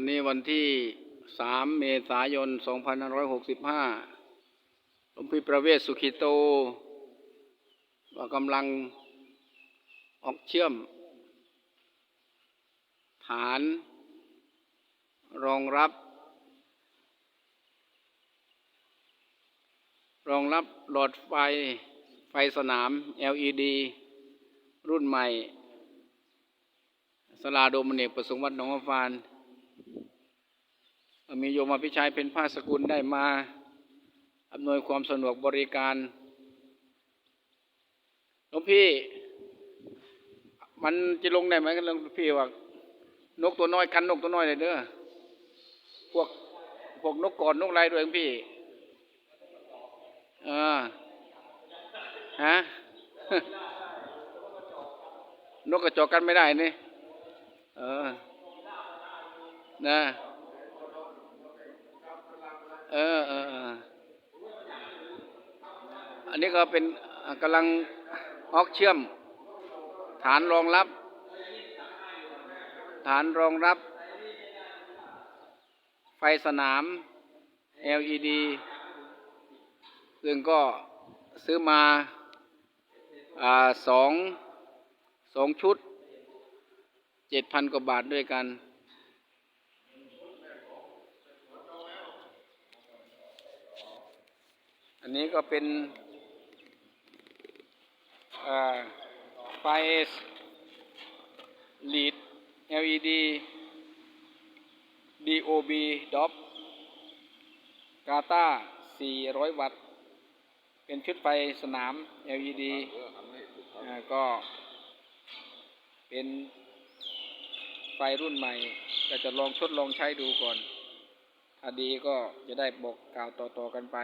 วันนี้วันที่สามเมษายนสองพันร้อยหกสิบห้าหลวงพี่ประเวศสุขิโตว่ากำลังออกเชื่อม ฐานรองรับ รองรับหลอดไฟไฟสนาม LED รุ่นใหม่สลาโดมเนกประสงค์วัดหนองฟาน มีโยมอภิชัยเป็นภาสกุลได้มาอำนวยความสะดวกบริการหลวงพี่ มันจะลงได้ไหมกันหลวงพี่ว่านกตัวน้อยกันนกตัวน้อยเลยเด้อพวกพวกนกกอดนกไรด้วยหลวงพี่เออฮะนกกระจอกกันไม่ได้นี่เออนะ เออเออเอออั นนี้ก็เป็นกำลังออกเชื่อม ฐานรองรับ ฐานรองรับ ไฟสนาม LED ซึ่งก็ซื้อมาอสองสองชุดเจ็ดพันกว่าบาทด้วยกัน อันนี้ก็เป็น ไฟ lead LED DOB DOP กาตา400 วัตต์ เป็นชุดไฟสนาม LED ก็เป็นไฟรุ่นใหม่ก็จะลองทดลองใช้ดูก่อน ถ้าดีก็จะได้บอกกล่าวต่อๆกันไป